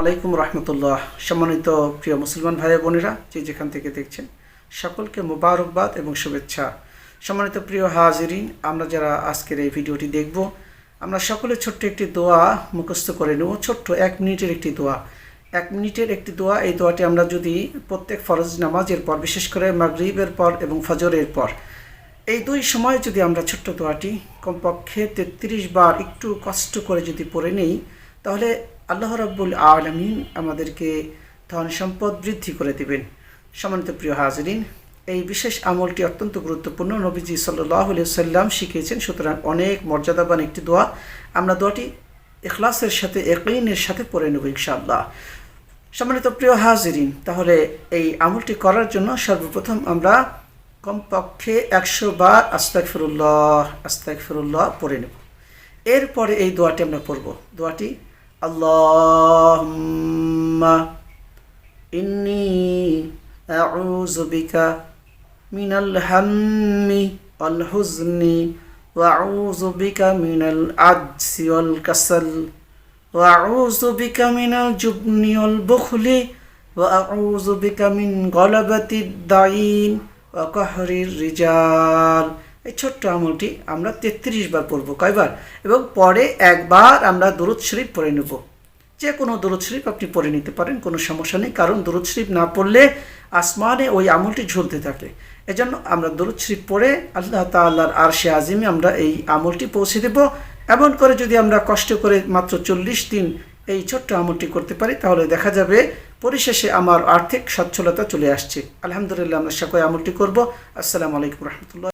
আলাইকুম রহমতুল্লাহ। সম্মানিত প্রিয় মুসলমান ভাই বোনেরা, যে যেখান থেকে দেখছেন, সকলকে মোবারকবাদ এবং শুভেচ্ছা। সম্মানিত প্রিয় হাজিরিন, আমরা যারা আজকের এই ভিডিওটি দেখব, আমরা সকলে ছোট্ট একটি দোয়া মুখস্থ করে নেব, ছোট্ট এক মিনিটের একটি দোয়া। এক মিনিটের একটি দোয়া, এই দোয়াটি আমরা যদি প্রত্যেক ফরজ নামাজের পর, বিশেষ করে মাগরিবের পর এবং ফজরের পর, এই দুই সময় যদি আমরা ছোট্ট দোয়াটি কমপক্ষে তেত্রিশ বার একটু কষ্ট করে যদি পড়ে নেই তাহলে আল্লাহ রাব্বুল আলমিন আমাদেরকে ধন সম্পদ বৃদ্ধি করে দিবেন। সম্মানিত প্রিয় হাজরিন, এই বিশেষ আমলটি অত্যন্ত গুরুত্বপূর্ণ। নবীজি সাল্লাহ সাল্লাম শিখিয়েছেন, সুতরাং অনেক মর্যাদাবান একটি দোয়া। আমরা দোয়াটি এখলাসের সাথে একইনের সাথে পড়ে নেব ইনশাআল্লাহ। সম্মানিত প্রিয় হাজিরিন, তাহলে এই আমলটি করার জন্য সর্বপ্রথম আমরা কমপক্ষে একশো বার আস্তাক ফিরুল্লাহ আস্তাক ফিরুল্লাহ পড়ে নেব। এরপরে এই দোয়াটি আমরা পড়ব। দোয়াটি اللهم إني أعوذ بك من الهم والحزن وأعوذ بك من العجز والكسل وأعوذ بك من الجبن والبخل وأعوذ بك من غلبة الدعين وقهر الرجال এই ছোট্ট আমলটি আমরা তেত্রিশ বার পড়ব, কয়বার? এবং পরে একবার আমরা দরুদ শরীফ পড়ে নেব। যে কোনো দরুদ শরীফ আপনি পড়ে নিতে পারেন, কোনো সমস্যা নেই, কারণ দরুদ শরীফ না পড়লে আসমানে ওই আমলটি ঝুলতে থাকে। এজন্য আমরা দরুদ শরীফ পড়ে আল্লাহ তাল্লাহর আরশে আজিমে আমরা এই আমলটি পৌঁছে দেব। এমন করে যদি আমরা কষ্ট করে মাত্র চল্লিশ দিন এই ছোট্ট আমলটি করতে পারি, তাহলে দেখা যাবে পরিশেষে আমার আর্থিক সচ্ছলতা চলে আসছে। আলহামদুলিল্লাহ আমরা সকলে আমলটি করব। আসসালামু আলাইকুম রহমতুল্লাহ।